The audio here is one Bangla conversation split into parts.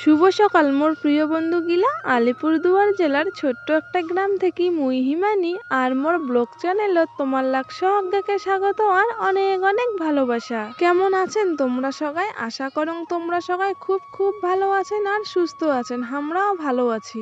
শুভ সকাল, মোর প্রিয় বন্ধুগিলা আলিপুরদুয়ার জেলার ছোট্ট একটা গ্রাম থেকে মুই হিমানি আর মোর ব্লগ চ্যানেলত তোমার লাগ সজ্ঞাকে স্বাগত আর অনেক অনেক ভালোবাসা। কেমন আছেন তোমরা সবাই? আশা করং তোমরা সবাই খুব খুব ভালো আছেন আর সুস্থ আছেন। আমরাও ভালো আছি।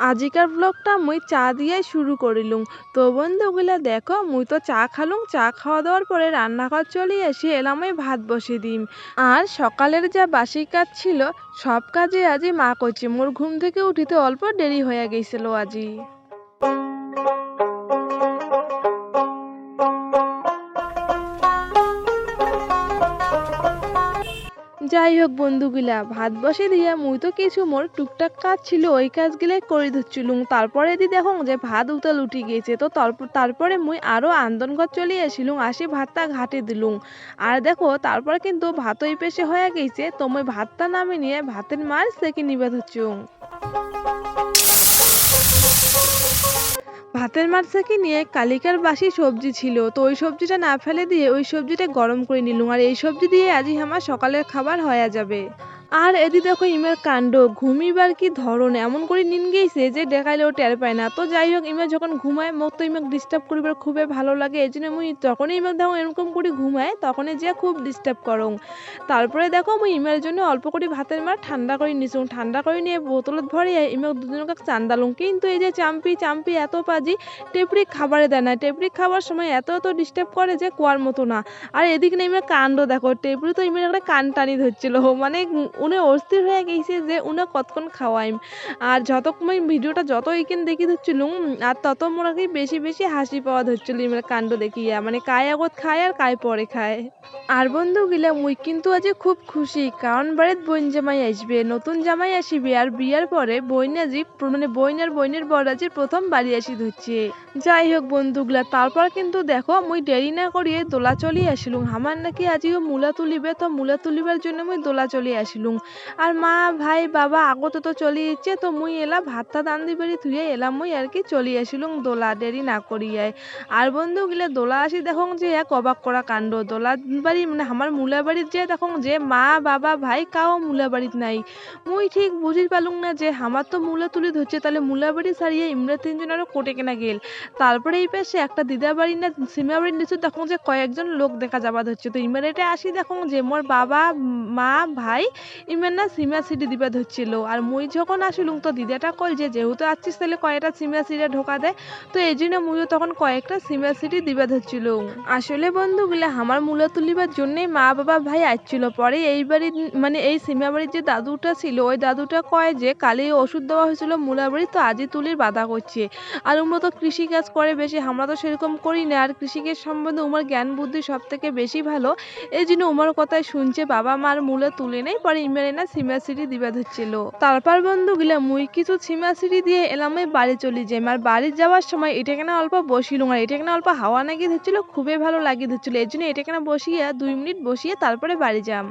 আজিকার ব্লগটা মুই চা দিয়াই শুরু করিলুম। তো বন্ধুগুলা দেখো, মুই তো চা খালুম। চা খাওয়া দাওয়ার পরে রান্নাঘর চলে এসে এলাম ওই ভাত বসে দিম। আর সকালের যা বাসি কাজ ছিল, সব কাজে আজি মা করছে মোর ঘুম থেকে উঠিতে অল্প দেরি হয়ে গেছিল আজি। যাই হোক বন্ধুগুলা, ভাত বসে দিয়া মুই তো কিছু মোর টুকটাক কাজ ছিল, ওই কাজগুলাই করে ধরছিলুম। তারপরে দি দেখো যে ভাত উতল উঠি গেছে তো তারপর মুই আরও আন্দনঘর চলে আসিলুম, আসি ভাতটা ঘাটে দিলুম। আর দেখো, তারপর কিন্তু ভাতই পেশে হয়ে গেছে তো মুই ভাতটা নামে নিয়ে ভাতের মার সেকে নিবে ধরছুম ভাতের মাছ থেকে নিয়ে কালিকার বাসি সবজি ছিল, তো ওই সবজিটা না ফেলে দিয়ে ওই সবজিটা গরম করে নিলুম। আর এই সবজি দিয়ে আজই আমার সকালের খাবার হয়ে যাবে। আর এদি দেখো ইমের কাণ্ড, ঘুমিবার কি ধরন? এমন করে নিন গেছে যে দেখাইলেও টের পায় না। তো যাই হোক, ইমে যখন ঘুমায়, মোক তো ইমেক ডিস্টার্ব করিবার খুবই ভালো লাগে। এই জন্য মুই যখনই ইমেক দেখো, এরকম করে ঘুমায়, তখনই যে খুব ডিস্টার্ব করং। তারপরে দেখো, মুই ইমের জন্য অল্প করে ভাতের মার ঠান্ডা করে নিছুং। ঠান্ডা করে নিয়ে বোতলত ভরে ইমেক দুজনকে চান্দালুম। কিন্তু এই যে চাম্পি চাম্পি এত পাজি টেপরি খাবারে দেয় না। টেপরি খাবার সময় এত এত ডিস্টার্ব করে যে কুয়ার মতো না। আর এদিকে না ইমের কাণ্ড দেখো, টেপরি তো ইমের একটা কান টানি ধরছিল। মানে উনি অস্থির হয়ে গেছে যে উনি কতক্ষণ খাওয়াইম। আর যতক্ষণ ভিডিওটা যত এইখান দেখি ধরছিলুম, আর তত মোর কি বেশি বেশি হাসি পাওয়া ধরছিল ইমের কাণ্ড দেখিয়া। মানে কায় আগত খায় আর কায় পরে খায়। আর বন্ধু গিলা, মুই কিন্তু আজ খুব খুশি, কারণ বাড়িত বইন জামাই আসবে, নতুন জামাই আসিবে, আর বিয়ার পরে বইনাজি মানে বইন আর বইনের বড়াজির প্রথম বাড়ি আসি ধরছে। যাই হোক বন্ধুগুলা তারপর কিন্তু দেখো, মুই দেরি না করিয়ে দোলা চলি আসিলুম। আমার নাকি আজিও মূলা তুলিবে, তো মূলা তুলিবার জন্য মুই দোলা চলি আসিলুম। আর মা, ভাই, বাবা, আগত তো চলি ইচ্ছে, তো মুই এলা ভাত ভাতটা দান দিবারি থুয়ে এলাম, মুই আর কি চলি আসিলুম দোলা দেরি না করিয়ায় আর বন্ধু, গিলে দোলা আসি দেখো যে এক অবাক করা কাণ্ড। দোলা বাড়ি মানে আমার মূলা বাড়ির যে দেখো যে মা, বাবা, ভাই কাও মূলা বাড়িত নাই। মুই ঠিক বুঝি পালুম না যে আমার তো মূলা তুলি ধরছে, তাহলে মূলা বাড়ি সারিয়ে ইমরা তিনজন আরও কোটে কেনা গেল। তারপরে এই পাশে একটা দিদা বাড়ি না, সীমা বাড়ির নিচে দেখো যে কয়েকজন লোক দেখা যাবা ধরছে। তো ইমারেটে আসি দেখো যে মোর বাবা, মা, ভাই ইমের না সীমা সিটি দিবা ধরছিল। আর মুই যখন আসিলুম, তো দিদাটা কল যে, যেহেতু আসছিস তাহলে কয়েকটা সীমা সিটে ঢোকা দেয় তো এই জন্য মুইও তখন কয়েকটা সীমা সিটি দিবা ধরছিল আসলে বন্ধুগুলা আমার মূলা তুলিবার জন্যই মা বাবা ভাই আসছিল পরে এই বাড়ির মানে এই সীমা বাড়ির যে দাদুটা ছিল, ওই দাদুটা কয় যে, কালি ওষুধ দেওয়া হয়েছিল মূলা বাড়ি, তো আজই তুলির বাধা করছে। আর উমরা তো কৃষি কাজ করে বেশি, আমরা তো সেরকম করি না। আর কৃষিকাজ সম্বন্ধে উমার জ্ঞান বুদ্ধি সব থেকে বেশি ভালো। এই জন্য উমার কথায় শুনছে, বাবা মার মূলে তুলে নেই, পরে ইমেরে না সিমা সিঁড়ি দিবা ধরছিল তারপর বন্ধু গিলা মুই কিছু সিমা সিঁড়ি দিয়ে এলাম বাড়ি চলে যাই। আর বাড়ি যাওয়ার সময় এটা কেনা অল্প বসিলুম আর এটা কেনা অল্প হাওয়া লাগিয়ে ধরছিল খুবই ভালো লাগিয়ে ধরছিল এর জন্য এটা কেনা বসিয়া দুই মিনিট বসিয়ে তারপরে বাড়ি যাম।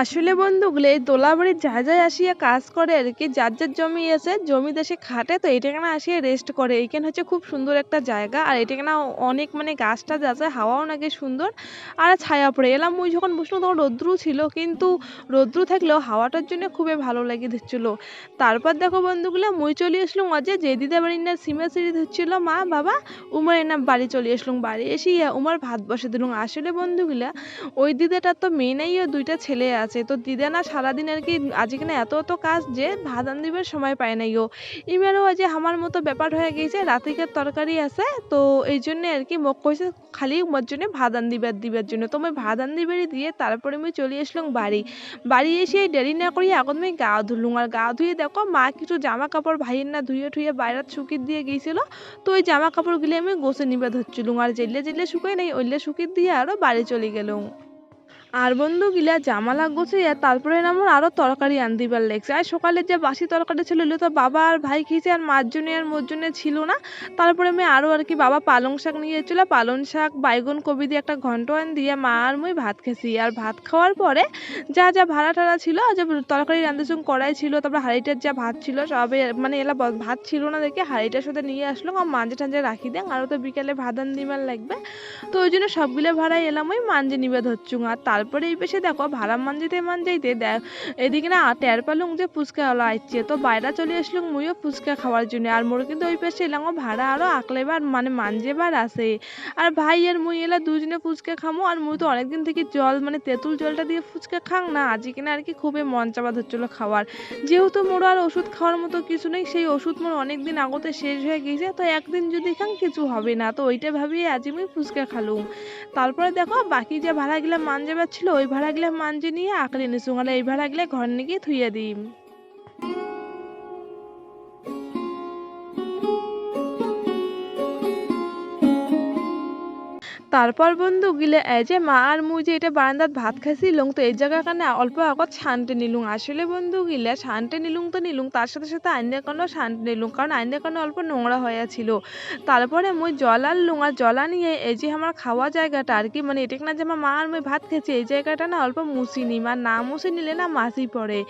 আসলে বন্ধুগুলো এই দোলাবাড়ির যা যায় আসিয়া কাজ করে আর কি, যার যার জমি আছে, জমি দেশে খাটে, তো এটাখানে আসিয়া রেস্ট করে। এইখানে হচ্ছে খুব সুন্দর একটা জায়গা, আর এটাখানে অনেক মানে গাছ টাছ আছে, হাওয়াও নাকি সুন্দর, আর ছায়া পড়ে। এলাম মুই যখন বসলাম তখন রৌদ্রু ছিল, কিন্তু রৌদ্রু থাকলেও হাওয়াটার জন্য খুবই ভালো লাগে দিচ্ছিল তারপর দেখো বন্ধুগুলো, মুই চলে আসলাম আজকে যে দিদা বাড়ির না সীমা সিঁড়ি ধরছিল, মা, বাবা, উমার না বাড়ি চলে আসলাম। বাড়ি এসে উমার ভাত বসে দিলাম। আসলে বন্ধুগুলা, ওই দিদাটার তো মেয়ে নাই দুইটা ছেলে আছে। আছে। তো দিদা না সারাদিন আর কি আজকে এত এত কাজ যে ভাত আনদিবার সময় পায় নাই ও ইমেরও যে আমার মতো ব্যাপার হয়ে গেছে রাতিকার তরকারি আছে? তো এই জন্য আর কি মোক কইছে খালি মোর জন্য ভাত দিবার দিবার জন্য। তো মই ভাত আন দিয়ে তারপরে আমি চলে আসলাম বাড়ি। বাড়ি এসে দেরি না করি এখন মই গা ধুলুম। আর গা ধুয়ে দেখো মা কিছু জামা কাপড় ভাইয়ের না ধুয়ে ঠুয়ে বাইরে শুকিয়ে দিয়ে গিয়েছিল তো ওই জামা কাপড়গুলি আমি গোসে নিবে ধরছিলুম। আর যেলে যেলে শুকাই নাই, ওইলে শুকিয়ে দিয়ে আরও বাড়ি চলে গেলুম। আর বন্ধু গিলা জামালা গুছিয়ে তারপরে আমার আরও তরকারি আন দিবার লেগছে। আর সকালে যে বাসি তরকারি ছিল তো বাবা আর ভাই খেয়েছে, আর মার জন্য আর মোর জন্য ছিল না। তারপরে আমি আরও আর কি বাবা পালং শাক নিয়ে এসেছিল। পালং শাক, বাইগন কবি দিয়ে একটা ঘন্ট আন দিয়ে মা আর মুই ভাত খেয়েছি আর ভাত খাওয়ার পরে যা যা ভাড়া টাড়া ছিল যে তরকারি রান্নার সঙ্গে কড়াই ছিল, তারপরে হাঁড়িটার যা ভাত ছিল, সবে মানে এলা ভাত ছিল না দেখে হাঁড়িটার সাথে নিয়ে আসলো আর মাঝে টাঞ্জে রাখি দেন আরও তো বিকেলে ভাত আন দিবার লাগবে। তো ওই জন্য সবগুলো ভাড়াই এলাম, ওই মাঞ্জে নিবে ধরছু আর তারপরে এই পাশে দেখো, ভাড়া মানজিতে মানজাইতে দেখ এদিকে না টের পেলুম যে ফুচকা ওলা আসছে তো বাইরে চলে আসলুম মুইও ফুচকা খাওয়ার জন্য। আর মোর কিন্তু ওই পাশে এলাম ভাড়া আরও আকলেবার মানে মানজেবার আছে। আর ভাই আর মুই এলা দুজনে ফুচকা খামো, আর মুই তো অনেকদিন থেকে জল মানে তেঁতুল জলটা দিয়ে ফুচকা খাং না। আজকে না আর কি খুবই মন চাপা ধরছিল খাওয়ার। যেহেতু মোর আর ওষুধ খাওয়ার মতো কিছু নেই, সেই ওষুধ মোর অনেকদিন আগতে শেষ হয়ে গেছে, তো একদিন যদি খাং কিছু হবে না। তো ওইটা ভাবিয়ে আজ আমি ফুচকা খালুম। তারপরে দেখো, বাকি যে ভাড়াগুলা মান যাবার ছিল ওই ভাড়াগুলা মানজে নিয়ে আঁকড়ে নিছু আর এই ভাড়াগুলা ঘর নিয়ে থুইয়া দিম। তারপর বন্ধু গিলে, এই যে মা আর মুই যে এটা বারান্দাত ভাত খাইছিলুম তো এই জায়গা কারণে অল্প আগত ছানটে নিলুম আসলে বন্ধু গিলে ছানটে নিলুম তো নিলুম তার সাথে সাথে আইনের কারণেও ছানটে নিলুম কারণ আইনের কারণে অল্প নোংরা হয়ে ছিল তারপরে মুই জল আনলুম আর জলা নিয়ে এই যে আমার খাওয়া জায়গাটা, আর কি মানে এটা না যে আমার মা আর মুই ভাত খেয়েছি এই জায়গাটা না অল্প মুছি নিম, আর না মুছে নিলে না মাছি পড়ে।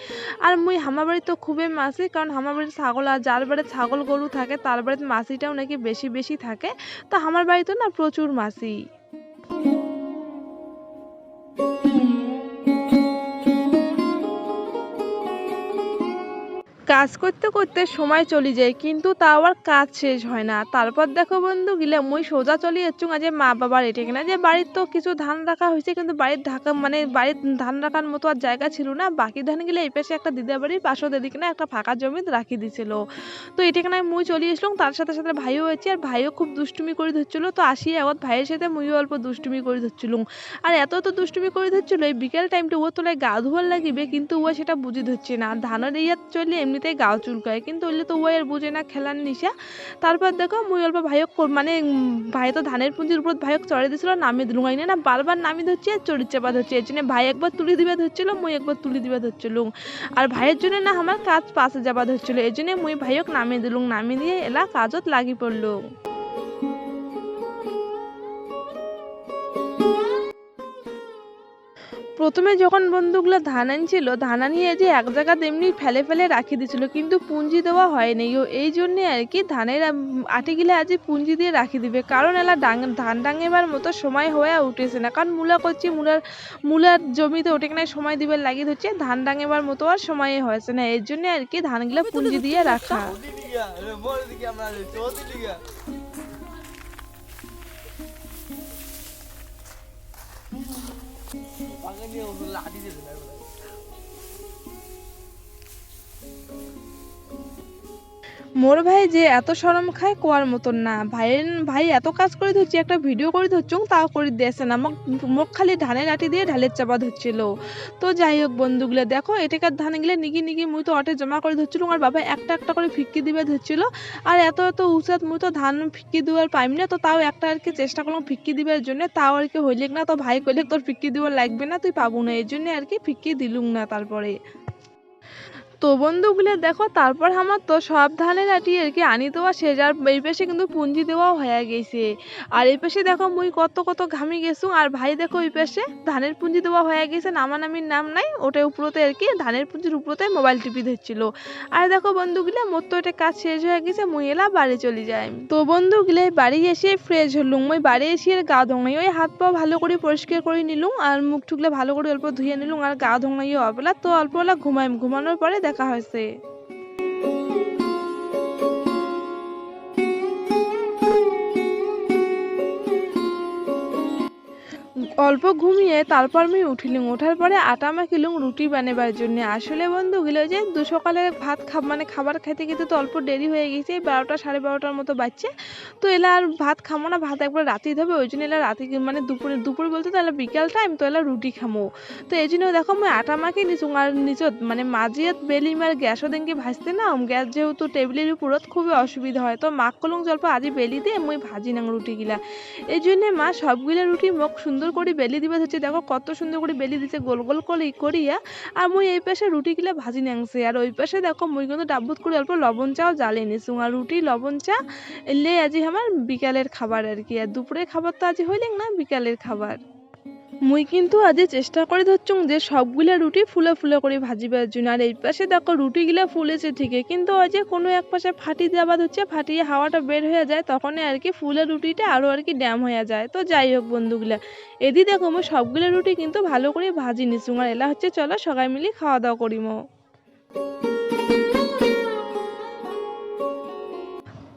আর মুই হামার বাড়ি তো খুবই মাছি, কারণ হামার বাড়িতে ছাগল আর যার বাড়িতে ছাগল গরু থাকে, তার বাড়িতে মাছিটাও নাকি বেশি বেশি থাকে। তো আমার বাড়িতে না প্রচুর মাছি। Thank you. কাজ করতে করতে সময় চলে যায়, কিন্তু তাও আর কাজ শেষ হয় না। তারপর দেখো বন্ধু গিলে মুই সোজা চলে যাচ্ছু আজ মা বাবার এটে কিনা যে বাড়ির তো কিছু ধান রাখা হয়েছে, কিন্তু বাড়ির ঢাকা মানে বাড়ির ধান রাখার মতো আর জায়গা ছিল না। বাকি ধান গিলে এই পাশে একটা দিদা বাড়ির পাশে দিদি কিনা একটা ফাঁকা জমি রাখি দিছিল। তো এটা কিনা মুই চলে আসলাম। তার সাথে সাথে ভাইও হয়েছে আর ভাইও খুব দুষ্টুমি করে ধরছিল। তো আসি আগত ভাইয়ের সাথে, মুইও অল্প দুষ্টুমি করে ধরছিলুম। আর এত তো দুষ্টুমি করে ধরছিল, এই বিকেল টাইমটা ও তোলায় গা ধোয়ার লাগিবে, কিন্তু ও সেটা বুঝে ধরছে না। ধানের ইয়াত চলে এমনিতেই গাও চুলকায়। কিন্তু ওইলে তো ওয়াই আর বুঝে না, খেলার নিশা। তারপর দেখো মুই অল্প ভাইক মানে ভাই তো ধানের পুঁজির উপর ভাইক চড়ে দিছিল নামিয়ে দিলুম। আইনে না, বারবার নামি ধরছে আর চড়ি চাপা ধরছে। এর জন্য ভাই একবার তুলি দিবে ধরছিল, মুই একবার তুলি দিবে ধরছিলুম। আর ভাইয়ের জন্য না আমার কাজ পাশে যাবা ধরছিল। এই জন্য মুই ভাইক নামিয়ে দিলুম। নামিয়ে দিয়ে এলা কাজত লাগি পড়ল প্রথমে যখন বন্ধুগুলো ধান আনছিল ধান আনিয়ে যে এক জায়গা তেমনি ফেলে ফেলে রাখি দিছিল কিন্তু পুঁজি দেওয়া হয়নি। ও এই জন্যে আর কি ধানের আটিগুলো আজ পুঁজি দিয়ে রাখি দিবে। কারণ এলা ডাং ধান ডাঙেবার মতো সময় হয়ে উঠেছে না। কারণ মূলা করছি মূলার মূলার জমিতে ওঠে কিনা সময় দিবে লাগিয়ে হচ্ছে ধান ডাঙেবার মতো আর সময় হয়েছে না। এর জন্য আর কি ধানগুলো পুঁজি দিয়ে রাখা। 你又是垃圾的人来 মোর ভাই যে এত শরম খায় কোয়ার মতন না। ভাইয়ের, ভাই এত কাজ করে ধরছি, একটা ভিডিও করে ধরছুম তাও করে দিয়েছে না। মোক মোক খালি ধানের আটি দিয়ে ঢালের চাপা ধরছিল। তো যাই হোক বন্ধুগুলো, দেখো, এটাকার ধানগুলো নিগি নিগি মুই তো অটে জমা করে ধরছিল, আর বাবা একটা একটা করে ফিক্কি দিবে ধরছিল। আর এত এত উচাত মুই তো ধান ফিক্কি দেওয়ার পাইম না, তো তাও একটা আর কি চেষ্টা করলাম ফিক্কি দিবার জন্য। তাও আর কি হইলেক না, তো ভাই কইলে তোর ফিক্কি দেওয়ার লাগবে না, তুই পাবো না, এই জন্য আর কি ফিক্কি দিলুম না তারপরে। তো বন্ধুগুলো দেখো, তারপর আমার তো সব ধানের আটি আর কি আনি দেওয়া শেষ, আর এই পাশে কিন্তু পুঞ্জি দেওয়াও হয়ে গেছে। আর এই পাশে দেখো মুই কত কত ঘামি গেছু, আর ভাই দেখো ওই পাশে ধানের পুঞ্জি দেওয়া হয়ে গেছে, নামানামির নাম নাই ওটা উপরতে আর কি ধানের পুঞ্জির উপরতে মোবাইল টিপি ধরছিল। আর দেখো বন্ধুগুলো, মোর তো এটা কাজ শেষ হয়ে গেছে, মুই এলা বাড়ি চলে যাই। তো বন্ধুগুলো, বাড়ি এসে ফ্রেশ হলুম মুই বাড়ি এসে আর গা ধোঙাই ওই হাত পা ভালো করে পরিষ্কার করে নিলুম, আর মুখ ঠুকলে ভালো করে অল্প ধুয়ে নিলুম, আর গা ধোঙাই অবেলা, তো অল্প ঘুমাইম ঘুমানোর পরে দেখা হয়েছে। অল্প ঘুমিয়ে তারপর আমি উঠিলুম। ওঠার পরে আটা মাখিলুম, রুটি বানাবার জন্য। আসলে বন্ধুগুলো ওই যে, দু সকালে ভাত খাব মানে খাবার খাইতে খেতে তো অল্প দেরি হয়ে গেছে বারোটা সাড়ে বারোটার মতো বাজছে। তো এলা আর ভাত খামো না, ভাত একবার রাতেই হবে ওই জন্য এলা রাতে মানে দুপুরে দুপুর বলতে তাহলে বিকাল টাইম তো এলা রুটি খামো। তো এই জন্য দেখো আমি আটা মাখি নিচু আর নিচত মানে মাজিয়াত বেলি মার গ্যাসও দেনকে ভাজতে না গ্যাস যেহেতু টেবিলের উপরত খুবই অসুবিধা হয়। তো মাক কলং জল্প আজি বেলি দিয়ে মুই ভাজি নাং রুটিগিলা। এই জন্যে মা সবগুলা রুটি মোক সুন্দর করে বেলি দিবা, হচ্ছে দেখো কত সুন্দর করে বেলি দিছে, গোল গোল করে, করিয়া, আর মুই এই পাশে রুটিগুলা ভাজি নিয়েছি আর ওই পাশে দেখো মুই কিন্তু ডাব্বুত করে অল্প লবণ চাও জ্বালিয়ে নিছু। আর রুটি, লবণ, চা, এলে আজি আমার বিকালের খাবার আর কি। আর দুপুরের খাবার তো আজি হইলেন না, বিকালের খাবার। মুই কিন্তু আজি চেষ্টা করে ধরছুম যে সবগুলা রুটি ফুলে ফুলে করে ভাজিবার জন্য আর এই পাশে দেখো রুটিগুলা ফুলেছে ঠিকই কিন্তু যে কোনো এক পাশে ফাটি দেওয়া হচ্ছে ফাটিয়ে হাওয়াটা বের হয়ে যায় তখনই আর কি ফুলের রুটিটা আরও আর কি ড্যাম হয়ে যায়। তো যাই হোক বন্ধুগুলা, এদি দেখো মই সবগুলো রুটি কিন্তু ভালো করে ভাজি নিছুম আর এলা হচ্ছে চলো সবাই মিলে খাওয়া দাওয়া করিমো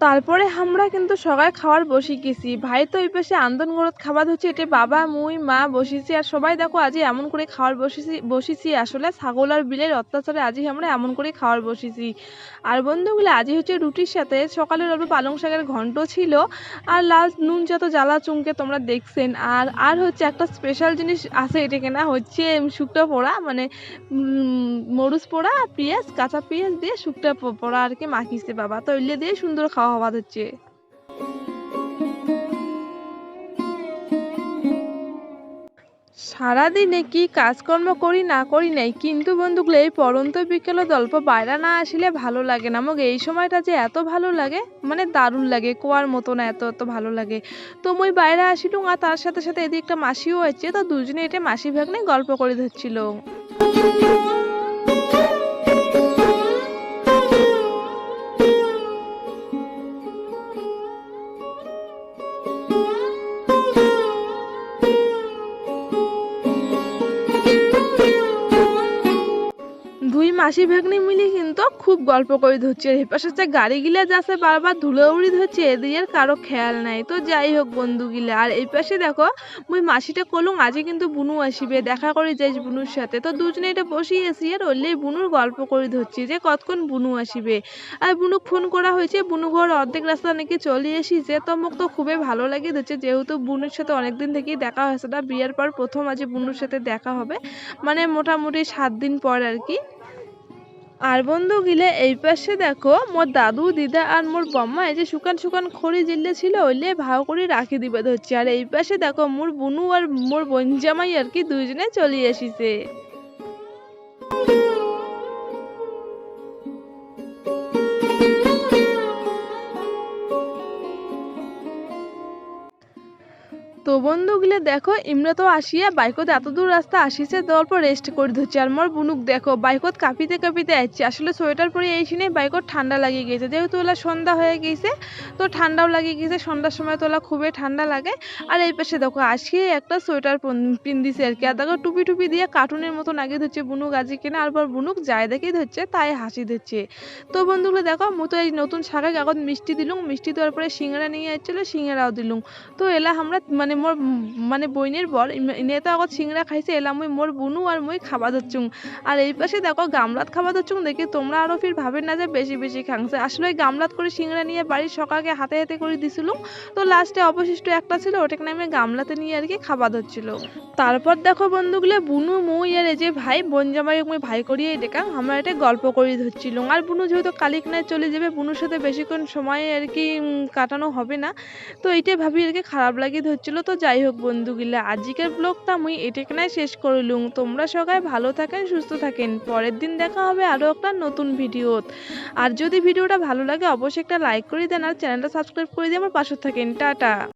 তারপরে আমরা কিন্তু সবাই খাওয়ার বসি গেছি ভাই তো ওই পাশে আন্দন ঘরত খাবার হচ্ছে এটা বাবা, মুই, মা বসেছি আর সবাই দেখো আজ এমন করে খাওয়ার বসেছি বসেছি আসলে ছাগল আর বিলের অত্যাচারে আজই আমরা এমন করে খাওয়ার বসেছি আর বন্ধুগুলো, আজই হচ্ছে রুটির সাথে সকালের অল্প পালং শাকের ঘন্ট ছিল। আর লাল নুন যত জ্বালা চুমকে তোমরা দেখছেন। আর আর হচ্ছে একটা স্পেশাল জিনিস আছে, এটা কেনা হচ্ছে শুকটা পোড়া মানে মরুচ পোড়া, পেঁয়াজ, কাঁচা পেঁয়াজ দিয়ে শুকটা পোড়া আর কি মাখিছে বাবা। তো দিয়ে সুন্দর খাওয়া হওয়া হচ্ছে। সারাদিনে কি কাজকর্ম করি না করি নাই, কিন্তু বন্ধুগুলো এই পরন্ত বিকেলে অল্প বাইরে না আসলে ভালো লাগে না। আমাকে এই সময়টা যে এত ভালো লাগে মানে দারুণ লাগে, কোয়ার মতো না এত এত ভালো লাগে। তো মই বাইরে আসিলুম আর তার সাথে সাথে এদিকে একটা মাসিও আছে, তো দুজনে এটা মাসি ভাগ্নে গল্প করে ধরছিল। মাসি ভাগ্নি মিলি কিন্তু খুব গল্প করে ধরছে। আর এপাশে যে গাড়িগুলা যাচ্ছে বারবার ধুলো উড়ি ধরছে এদিকে আর কারও খেয়াল নাই। তো যাই হোক বন্ধুগুলা, আর এই পাশে দেখো মুই মাসিটা কলুম, আজকে কিন্তু বুনু আসিবে, দেখা করে যাইস বুনুর সাথে। তো দুজনে এটা বসিয়েছি আর ওরলেই বুনুর গল্প করে ধরছি যে কতক্ষণ বুনু আসিবে। আর বুনুক ফোন করা হয়েছে, বুনু ঘর অর্ধেক রাস্তা নাকি চলে এসেছে। তো মোক তো খুবই ভালো লাগে ধরছে, যেহেতু বুনুর সাথে অনেকদিন থেকেই দেখা হয়েছে না, বিয়ের পর প্রথম আজ বুনুর সাথে দেখা হবে। মানে মোটামুটি সাত দিন পর আর কি। আর বন্ধু গিলে এই পাশে দেখো, মোর দাদু, দিদা আর মোর বম্মা, এই যে শুকান শুকান খড়ি জিল্লে ছিল ওইলে ভাও করে রাখি দিবে ধরছে। আর এই পাশে দেখো, মোর বুনু আর মোর বোন জামাই আর কি দুইজনে চলে এসেছে। তো বন্ধুগুলো দেখো ইমরা তো আসিয়া বাইকত এত দূর রাস্তা আসিছে তো অল্প রেস্ট করে ধরছে। আর মোর বুনুক দেখো, বাইকত কাঁপিতে কাঁপিতে আসছে আসলে সোয়েটার পরে এই সিনে বাইকত ঠান্ডা লাগিয়ে গেছে। যেহেতু ওলা সন্ধ্যা হয়ে গেছে, তো ঠান্ডাও লাগিয়ে গেছে। সন্ধ্যার সময় তো ওলা খুবই ঠান্ডা লাগে। আর এই পাশে দেখো আসিয়ে একটা সোয়েটার পিন্দিছে আর কি। আর দেখো, টুপি টুপি দিয়ে কার্টুনের মতো আগে ধরছে বুনুক আজি কিনা আর পর বুনুক যায় দেখেই ধরছে, তাই হাসি ধরছে। তো বন্ধুগুলো দেখো, মু এই নতুন শাকের কাগজ মিষ্টি দিলুম। মিষ্টি দেওয়ার পরে সিঙ্গারা নিয়ে আসছিল, সিঙ্গারাও দিলুম। তো এলা আমরা মানে মোর মানে বইনের বর তো আগত সিংড়া খাইছে, এলা মুই মোর বুনু আর মুই খাবা ধরছুম আর এই পাশে দেখো গামলাত খাবা ধরছুম দেখি তোমরা আরও ফির ভাবেন না যে বেশি বেশি খাংছে। আসলে গামলাত করে সিংড়া নিয়ে বাড়ির সকালকে হাতে হাতে করে দিছিলুম তো লাস্টে অবশিষ্ট একটা ছিল, ওটাকে আমি গামলাতে নিয়ে আর কি খাবা ধরছিল। তারপর দেখো বন্ধুগুলো, বুনু, মুই আর এই যে ভাই, বোন জামাই মুই ভাই করিয়ে ডেকা, আমরা এটা গল্প করে ধরছিল। আর বুনু যেহেতু কালিকনায় চলে যাবে, বুনুর সাথে বেশিক্ষণ সময় আর কি কাটানো হবে না, তো এইটাই ভাবি আর কি খারাপ লাগি ধরছিল, তো যাই হোক বন্ধুগুলা আজকের ব্লগটা আমি এটেকনাই শেষ করলুম। তোমরা সবাই ভালো থাকেন, সুস্থ থাকেন। পরের দিন দেখা হবে আরও একটা নতুন ভিডিও আর যদি ভিডিওটা ভালো লাগে, অবশ্যই একটা লাইক করে দেন আর চ্যানেলটা সাবস্ক্রাইব করে দিয়ে আমার পাশে থাকেন। টাটা।